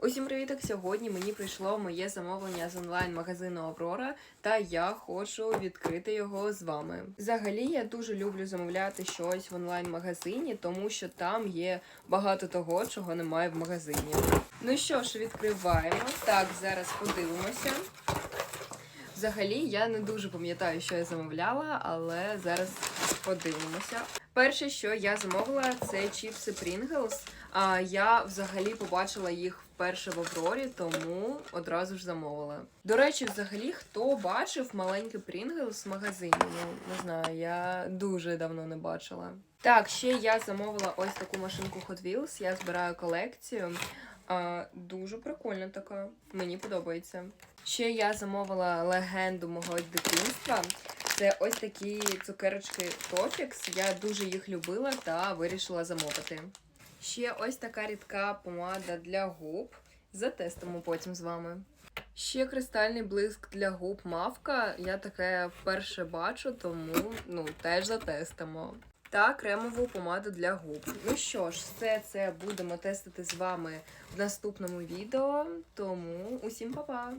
Усім привіток! Сьогодні мені прийшло моє замовлення з онлайн-магазину Аврора, та я хочу відкрити його з вами. Взагалі, я дуже люблю замовляти щось в онлайн-магазині, тому що там є багато того, чого немає в магазині. Ну що ж, відкриваємо. Так, зараз подивимося. Взагалі, я не дуже пам'ятаю, що я замовляла, але зараз подивимося. Перше, що я замовила, це чіпси Pringles. А я взагалі побачила їх вперше в Аврорі, тому одразу ж замовила. До речі, взагалі, хто бачив маленький Pringles в магазині? Ну не знаю, я дуже давно не бачила. Так, ще я замовила ось таку машинку Hot Wheels. Я збираю колекцію. А, дуже прикольна така. Мені подобається. Ще я замовила легенду мого дитинства. Це ось такі цукерочки Тофікс. Я дуже їх любила та вирішила замовити. Ще ось така рідка помада для губ. Затестимо потім з вами. Ще кристальний блиск для губ мавка. Я таке вперше бачу, тому ну теж затестимо. Та кремову помаду для губ. Ну що ж, все це будемо тестити з вами в наступному відео. Тому усім па-па!